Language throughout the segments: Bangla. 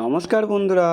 নমস্কার বন্ধুরা,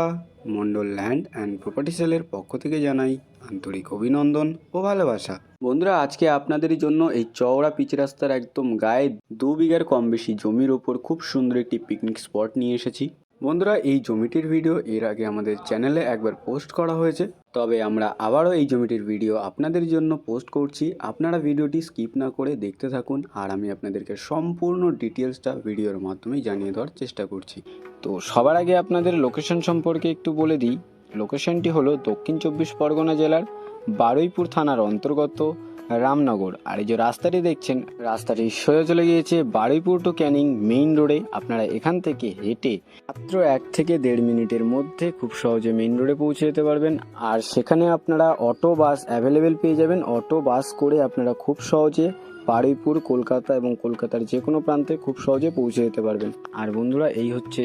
মন্ডল ল্যান্ড অ্যান্ড প্রপার্টি সেলের পক্ষ থেকে জানাই আন্তরিক অভিনন্দন ও ভালোবাসা। বন্ধুরা, আজকে আপনাদের জন্য এই চওড়া পিচ রাস্তার একদম গায়ে দু বিঘার কম বেশি জমির ওপর খুব সুন্দর একটি পিকনিক স্পট নিয়ে এসেছি। বন্ধুরা, এই জমিটির ভিডিও এর আগে আমাদের চ্যানেলে একবার পোস্ট করা হয়েছে। তবে আমরা আবারও এই জমিটির ভিডিও আপনাদের জন্য পোস্ট করছি। আপনারা ভিডিওটি স্কিপ না করে দেখতে থাকুন আর আমি আপনাদেরকে সম্পূর্ণ ডিটেলসটা ভিডিওর মাধ্যমে জানিয়ে দেওয়ার চেষ্টা করছি। তো সবার আগে আপনাদের লোকেশন সম্পর্কে একটু বলে দিই। লোকেশনটি হলো দক্ষিণ চব্বিশ পরগনা জেলার বারুইপুর থানার অন্তর্গত রামনগর। আর এই যে রাস্তাটি দেখছেন, রাস্তাটি সোজা চলে গিয়েছে বারুইপুর টু ক্যানিং মেইন রোডে। আপনারা এখান থেকে হেঁটে মাত্র এক থেকে দেড় মিনিটের মধ্যে খুব সহজে মেইন রোডে পৌঁছে যেতে পারবেন। আর সেখানে আপনারা অটো, বাস অ্যাভেলেবেল পেয়ে যাবেন। অটো, বাস করে আপনারা খুব সহজে বারুইপুর, কলকাতা এবং কলকাতার যে কোনো প্রান্তে খুব সহজে পৌঁছে যেতে পারবেন। আর বন্ধুরা, এই হচ্ছে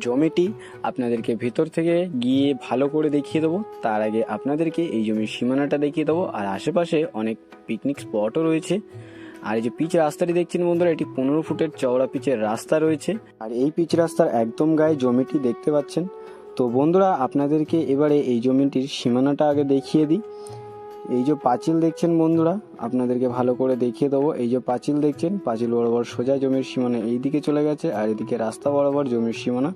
জমিটি। আপনাদেরকে ভেতর থেকে গিয়ে ভালো করে দেখিয়ে দেবো। তার আগে আপনাদেরকে এই জমির সীমানাটা দেখিয়ে দেবো। আর আশেপাশে অনেক পিকনিক স্পটও রয়েছে। আর এই যে পিচ রাস্তাটি দেখছেন বন্ধুরা, এটি পনেরো ফুটের চওড়া পিচের রাস্তা রয়েছে। আর এই পিচ রাস্তার একদম গায়ে জমিটি দেখতে পাচ্ছেন। তো বন্ধুরা, আপনাদেরকে এবারে এই জমিটির সীমানাটা আগে দেখিয়ে দিই। এই যে পাঁচিল দেখছেন বন্ধুরা, আপনাদেরকে ভালো করে দেখিয়ে দেবো। এই যে পাঁচিল দেখছেন, পাঁচিল বরাবর সোজা জমির সীমানা এই দিকে চলে গেছে, আর এদিকে রাস্তা বরাবর জমির সীমানা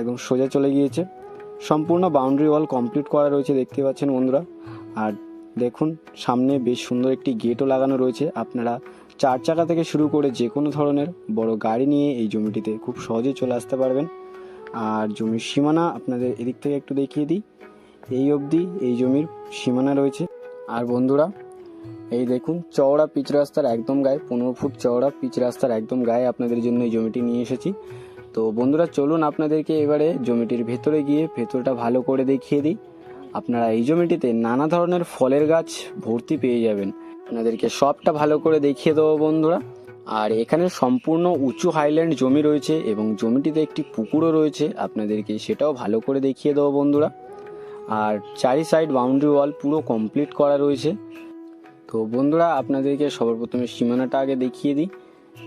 একদম সোজা চলে গিয়েছে। সম্পূর্ণ বাউন্ডারি ওয়াল কমপ্লিট করা রয়েছে, দেখতে পাচ্ছেন বন্ধুরা। আর দেখুন, সামনে বেশ সুন্দর একটি গেটও লাগানো রয়েছে। আপনারা চার চাকা থেকে শুরু করে যে কোনো ধরনের বড় গাড়ি নিয়ে এই জমিটিতে খুব সহজে চলে আসতে পারবেন। আর জমির সীমানা আপনাদের এদিক থেকে একটু দেখিয়ে দিই। এই অবধি এই জমির সীমানা রয়েছে। আর বন্ধুরা, এই দেখুন, চওড়া পিচ রাস্তার একদম গায়ে, পনেরো ফুট চওড়া পিচ রাস্তার একদম গায়ে আপনাদের জন্য এই জমিটি নিয়ে এসেছি। তো বন্ধুরা, চলুন আপনাদেরকে এবারে জমিটির ভেতরে গিয়ে ভেতরটা ভালো করে দেখিয়ে দিই। আপনারা এই জমিটিতে নানা ধরনের ফলের গাছ ভর্তি পেয়ে যাবেন। আপনাদেরকে সবটা ভালো করে দেখিয়ে দেবো বন্ধুরা। আর এখানে সম্পূর্ণ উঁচু হাইল্যান্ড জমি রয়েছে এবং জমিটিতে একটি পুকুরও রয়েছে। আপনাদেরকে সেটাও ভালো করে দেখিয়ে দেবো বন্ধুরা। আর চারি সাইড বাউন্ডারি ওয়াল পুরো কমপ্লিট করা রয়েছে। তো বন্ধুরা, আপনাদেরকে সবার প্রথমে সীমানাটা আগে দেখিয়ে দিই।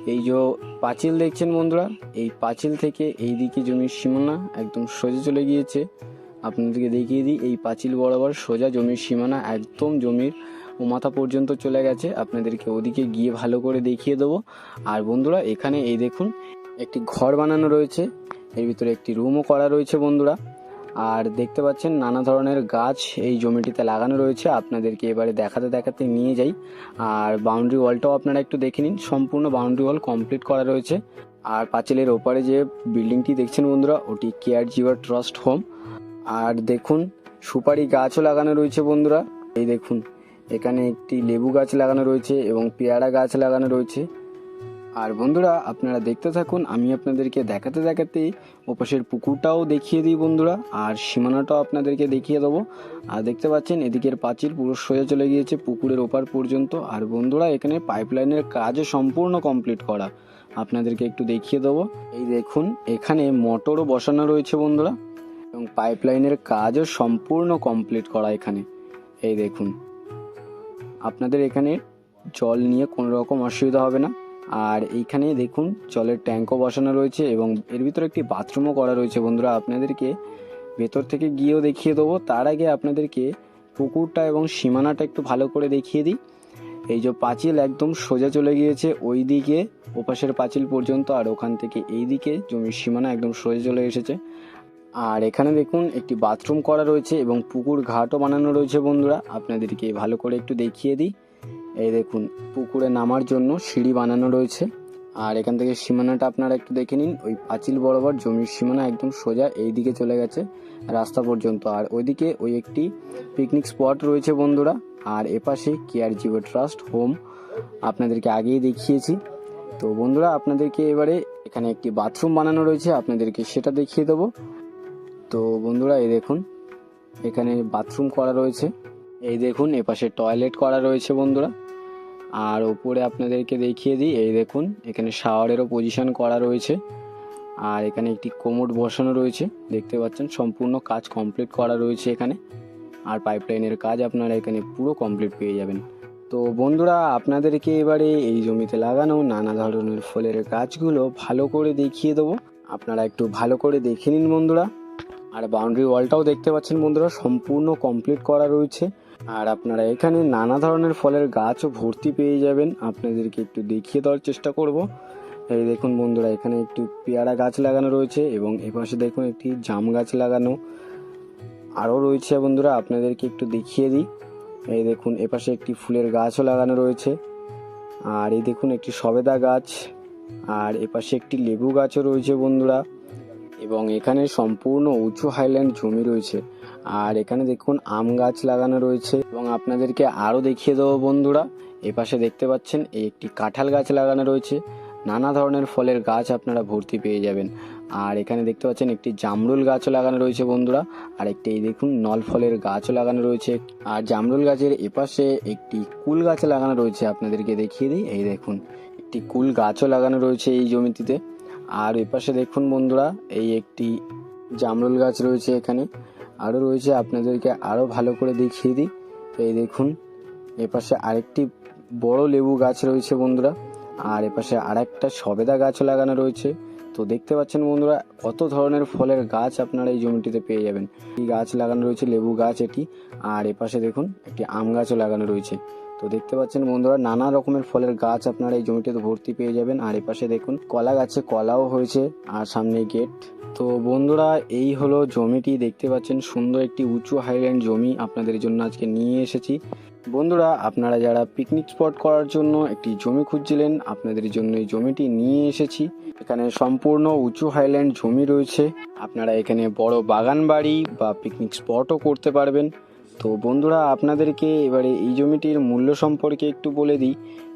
এই যে পাঁচিল দেখছেন বন্ধুরা, এই পাঁচিল থেকে এই দিকে জমির সীমানা একদম সোজা চলে গিয়েছে। আপনাদেরকে দেখিয়ে দিই, এই পাঁচিল বরাবর সোজা জমির সীমানা একদম জমির ও মাথা পর্যন্ত চলে গেছে। আপনাদেরকে ওদিকে গিয়ে ভালো করে দেখিয়ে দেবো। আর বন্ধুরা, এখানে এই দেখুন, একটি ঘর বানানো রয়েছে। এর ভিতরে একটি রুমও করা রয়েছে বন্ধুরা। আর দেখতে পাচ্ছেন নানা ধরনের গাছ এই জমিটিতে লাগানো রয়েছে। আপনাদেরকে এবারে দেখাতে দেখাতে নিয়ে যাই। আর বাউন্ডারি ওয়ালটাও আপনারা একটু দেখে নিন। সম্পূর্ণ বাউন্ডারি ওয়াল কমপ্লিট করা রয়েছে। আর পাঁচিলের ওপারে যে বিল্ডিংটি দেখছেন বন্ধুরা, ওটি কেয়ার জিওর ট্রাস্ট হোম আর দেখুন, সুপারি গাছও লাগানো রয়েছে বন্ধুরা। এই দেখুন, এখানে একটি লেবু গাছ লাগানো রয়েছে এবং পেয়ারা গাছ লাগানো রয়েছে। আর বন্ধুরা, আপনারা দেখতে থাকুন, আমি আপনাদেরকে দেখাতে দেখাতে ওপাশের পুকুরটাও দেখিয়ে দিই বন্ধুরা, আর সীমানাটাও আপনাদেরকে দেখিয়ে দেবো। আর দেখতে পাচ্ছেন, এদিকের পাঁচিল পুরো সোজা চলে গিয়েছে পুকুরের ওপার পর্যন্ত। আর বন্ধুরা, এখানে পাইপলাইনের কাজও সম্পূর্ণ কমপ্লিট করা। আপনাদেরকে একটু দেখিয়ে দেবো। এই দেখুন, এখানে মোটরও বসানো রয়েছে বন্ধুরা, এবং পাইপলাইনের কাজও সম্পূর্ণ কমপ্লিট করা এখানে। এই দেখুন, আপনাদের এখানে জল নিয়ে কোনো রকম অসুবিধা হবে না। আর এইখানে দেখুন, জলের ট্যাঙ্কও বসানো রয়েছে এবং এর ভিতরে একটি বাথরুমও করা রয়েছে বন্ধুরা। আপনাদেরকে ভেতর থেকে গিয়েও দেখিয়ে দেবো। তার আগে আপনাদেরকে পুকুরটা এবং সীমানাটা একটু ভালো করে দেখিয়ে দিই। এই যে পাঁচিল একদম সোজা চলে গিয়েছে ওই দিকে ওপাশের পাঁচিল পর্যন্ত আর ওখান থেকে এই দিকে জমির সীমানা একদম সোজা চলে এসেছে। আর এখানে দেখুন, একটি বাথরুম করা রয়েছে এবং পুকুর ঘাটও বানানো রয়েছে বন্ধুরা। আপনাদেরকে ভালো করে একটু দেখিয়ে দিই। এই দেখুন, পুকুরে নামার জন্য সিঁড়ি বানানো রয়েছে। আর এখান থেকে সীমানাটা আপনারা একটু দেখে নিন। ওই পাঁচিল বরাবর জমির সীমানা একদম সোজা এই দিকে চলে গেছে রাস্তা পর্যন্ত। আর ওইদিকে ওই একটি পিকনিক স্পট রয়েছে বন্ধুরা। আর এপাশে কেয়ার জিও ট্রাস্ট হোম আপনাদেরকে আগেই দেখিয়েছি। তো বন্ধুরা, আপনাদেরকে এবারে এখানে একটি বাথরুম বানানো রয়েছে, আপনাদেরকে সেটা দেখিয়ে দেবো। তো বন্ধুরা, এই দেখুন, এখানে বাথরুম করা রয়েছে। এই দেখুন, এপাশে টয়লেট করা রয়েছে বন্ধুরা। আর ওপরে আপনাদেরকে দেখিয়ে দিই, এই দেখুন, এখানে শাওয়ারেরও পজিশন করা রয়েছে। আর এখানে একটি কোমোড বসানো রয়েছে, দেখতে পাচ্ছেন, সম্পূর্ণ কাজ কমপ্লিট করা রয়েছে এখানে। আর পাইপলাইনের কাজ আপনারা এখানে পুরো কমপ্লিট পেয়ে যাবেন। তো বন্ধুরা, আপনাদেরকে এবারে এই জমিতে লাগানো নানা ধরনের ফলের গাছগুলো ভালো করে দেখিয়ে দেবো। আপনারা একটু ভালো করে দেখে নিন বন্ধুরা। আর বাউন্ডারি ওয়ালটাও দেখতে পাচ্ছেন বন্ধুরা, সম্পূর্ণ কমপ্লিট করা রয়েছে। আর আপনারা এখানে নানা ধরনের ফলের গাছও ভর্তি পেয়ে যাবেন। আপনাদেরকে একটু দেখিয়ে দেওয়ার চেষ্টা করব। এই দেখুন বন্ধুরা, এখানে একটু পেয়ারা গাছ লাগানো রয়েছে এবং এপাশে দেখুন একটি জাম গাছ লাগানো আরও রয়েছে বন্ধুরা, আপনাদেরকে একটু দেখিয়ে দিই। এই দেখুন, এপাশে একটি ফুলের গাছও লাগানো রয়েছে। আর এই দেখুন একটি সবেদা গাছ, আর এপাশে একটি লেবু গাছও রয়েছে বন্ধুরা। এবং এখানে সম্পূর্ণ উঁচু হাইল্যান্ড জমি রয়েছে। আর এখানে দেখুন আম গাছ লাগানো রয়েছে এবং আপনাদেরকে আরও দেখিয়ে দেবো বন্ধুরা। এপাশে দেখতে পাচ্ছেন এই একটি কাঁঠাল গাছ লাগানো রয়েছে। নানা ধরনের ফলের গাছ আপনারা ভর্তি পেয়ে যাবেন। আর এখানে দেখতে পাচ্ছেন একটি জামরুল গাছও লাগানো রয়েছে বন্ধুরা। আর একটি এই দেখুন নল ফলের গাছও লাগানো রয়েছে। আর জামরুল গাছের এপাশে একটি কুল গাছ লাগানো রয়েছে। আপনাদেরকে দেখিয়ে দিই, এই দেখুন। একটি কুল গাছও লাগানো রয়েছে এই জমিটিতে। আর এপাশে দেখুন বন্ধুরা, এই একটি জামরুল গাছ রয়েছে এখানে। আরও রয়েছে, আপনাদেরকে আরও ভালো করে দেখিয়ে দিই। এই দেখুন, এপাশে আরেকটি বড় লেবু গাছ রয়েছে বন্ধুরা, আর এপাশে আরেকটা সবেদা গাছও লাগানো রয়েছে। তো দেখতে পাচ্ছেন বন্ধুরা, কত ধরনের ফলের গাছ আপনারা এই জমিটিতে পেয়ে যাবেন। এই গাছ লাগানো রয়েছে, লেবু গাছ এটি। আর এপাশে দেখুন, একটি আম গাছও লাগানো রয়েছে। তো দেখতে পাচ্ছেন বন্ধুরা, নানা রকমের ফলের গাছ আপনারা এই জমিটিতে ভর্তি পেয়ে যাবেন। আর এপাশে দেখুন, কলা গাছে কলাও হয়েছে, আর সামনে গেট। তো বন্ধুরা, এই হলো জমিটি, দেখতে পাচ্ছেন সুন্দর একটি উঁচু হাইল্যান্ড জমি আপনাদের জন্য আজকে নিয়ে এসেছি। বন্ধুরা, আপনারা যারা পিকনিক স্পট করার জন্য একটি জমি খুঁজছিলেন, আপনাদের জন্য এই জমিটি নিয়ে এসেছি। এখানে সম্পূর্ণ উঁচু হাইল্যান্ড জমি রয়েছে। আপনারা এখানে বড় বাগান বাড়ি বা পিকনিক স্পটও করতে পারবেন। তো বন্ধুরা, আপনাদেরকে এবারে এই জমিটির মূল্য সম্পর্কে একটু বলে দিই।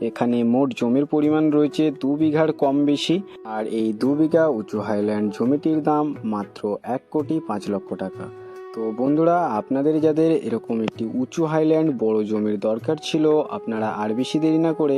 এখানে মোট জমির পরিমাণ রয়েছে দু বিঘার কম বেশি, আর এই দু বিঘা উঁচু হাইল্যান্ড জমিটির দাম মাত্র এক কোটি পাঁচ লক্ষ টাকা। তো বন্ধুরা, আপনাদের যাদের এরকম একটি উঁচু হাইল্যান্ড বড় জমির দরকার ছিল, আপনারা আর বেশি দেরি না করে